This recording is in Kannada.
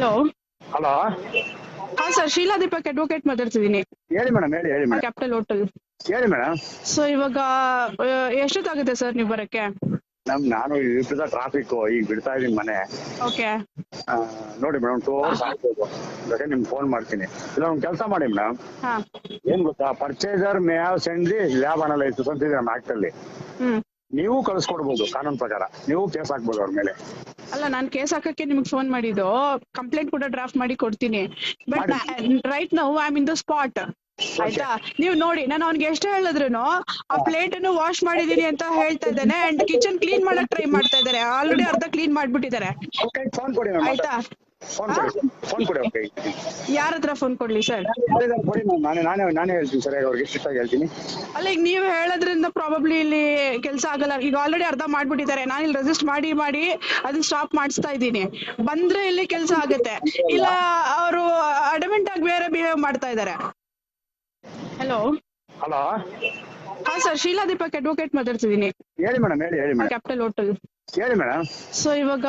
ಹಲೋ ಹಲೋ ಹಾ ಸರ್ ಶೀಲಾ ದೀಪಕ್ ಅಡ್ವೊಕೇಟ್ ಮಾತಾಡ್ತಿದ್ದೀನಿ. ಹೇಳಿ ಮೇಡಮ್ ಹೇಳಿ ಹೇಳಿ ಮೇಡಮ್ ಕ್ಯಾಪಿಟಲ್ ಹೋಟೆಲ್ ಹೇಳಿ ಮೇಡಮ್ ಸೊ ಇವಾಗ ಎಷ್ಟೊತ್ತಾಗುತ್ತೆ ಸರ್ ನೀವು ಬರಕ್ಕೆ? ನಮ್ ನಾನು ಇರ್ತದ ಟ್ರಾಫಿಕ್ ಈಗ ಬಿಡ್ತಾ ಇದೀನಿ ಮನೆ. ಓಕೆ ಆ, ನೋಡಿ ಮೇಡಮ್ ಟೂ ಅವರ್ಸ್ ಆಗ್ಬೋದು ಬೇಕಾದ್ರೆ ನಿಮ್ಗೆ ಫೋನ್ ಮಾಡ್ತೀನಿ. ಇಲ್ಲ ಒಂದು ಕೆಲಸ ಮಾಡಿ ಮೇಡಮ್ ಹಾ. ಏನ್ ಗೊತ್ತಾ purchaser may have send the lab analyse ಅಂತ ಇದೆ ನಮ್ಮ ಆಕ್ಟ್ ಅಲ್ಲಿ. ಹ್ಮ್. ನೀವು ಕಳಿಸ್ಕೊಡ್ಬೋದು ಕಾನೂನು ಪ್ರಕಾರ. ನೀವು ಕೇಸ್ ಹಾಕ್ಬೋದು ಅವ್ರ ಮೇಲೆ. ಅಲ್ಲ ನಾನ್ ಕೇಸ್ ಹಾಕಕ್ಕೆ ನಿಮ್ಗೆ ಫೋನ್ ಮಾಡಿದ್ದು. ಕಂಪ್ಲೇಂಟ್ ಕೂಡ ಡ್ರಾಫ್ಟ್ ಮಾಡಿ ಕೊಡ್ತೀನಿ. But right now I in the spot ಆಯ್ತಾ? ನೀವು ನೋಡಿ ನಾನು ಅವ್ನಿಗೆ ಎಷ್ಟು ಹೇಳಿದ್ರು ಆ ಪ್ಲೇಟ್ ಅನ್ನು ವಾಶ್ ಮಾಡಿದೀನಿ ಅಂತ ಹೇಳ್ತಾ ಇದ್ದಾನೆ ಅಂಡ್ ಕಿಚನ್ ಕ್ಲೀನ್ ಮಾಡಕ್ ಟ್ರೈ ಮಾಡ್ತಾ ಇದಾರೆ ಆಲ್ರೆಡಿ ಅರ್ಧ ಕ್ಲೀನ್ ಮಾಡ್ಬಿಟ್ಟಿದ್ದಾರೆ. ಆಯ್ತಾ? ಫೋನ್ ಕೊಡಿ. ಫೋನ್ ಕೊಡಿ ಓಕೆ ಯಾರ ಹತ್ರ ಫೋನ್ ಕೊಡ್ಲಿ ಸರ್ ಕೊಡಿ ಮ್ಯಾಮ್ ನಾನೇ ನಾನೇ ನಾನೇ ಹೇಳ್ತೀನಿ ಸರಿಯಾಗಿ ಅವ್ರಿಗೆ ಸ್ಟ್ರಿಕ್ಟ್ ಆಗಿ ಹೇಳ್ತೀನಿ. ಅಲ್ಲ ಈಗ ನೀವು ಹೇಳೋದ್ರಿಂದ ಪ್ರಾಬಬ್ಲಿ ಇಲ್ಲಿ ಕೆಲಸ ಆಗಲ್ಲ. ಈಗ ಆಲ್ರೆಡಿ ಅರ್ಧ ಮಾಡ್ಬಿಟ್ಟಿದ್ದಾರೆ. ನಾನು ಇಲ್ಲಿ ರೆಸಿಸ್ಟ್ ಮಾಡಿ ಮಾಡಿ ಅದನ್ನ ಸ್ಟಾಪ್ ಮಾಡಿಸ್ತಾ ಇದ್ದೀನಿ. ಬಂದ್ರೆ ಇಲ್ಲಿ ಕೆಲಸ ಆಗುತ್ತೆ. ಇಲ್ಲ ಅವರು ಅಡಮೆಂಟ್ ಆಗಿ ಬೇರೆ ಬಿಹೇವ್ ಮಾಡ್ತಾ ಇದ್ದಾರೆ. ಹಲೋ ಹಲೋ ಹಾ ಸರ್ ಶೀಲಾ ದೀಪಕ್ ಅಡ್ವೊಕೇಟ್ ಮಾತಾಡ್ತಿದ್ದೀನಿ. ಹೇಳಿ ಮೇಡಮ್ ಹೇಳಿ ಹೇಳಿ ಮೇಡಮ್ ಕ್ಯಾಪಿಟಲ್ ಹೋಟೆಲ್ ಹೇಳಿ ಮೇಡಮ್ ಸೊ ಇವಾಗ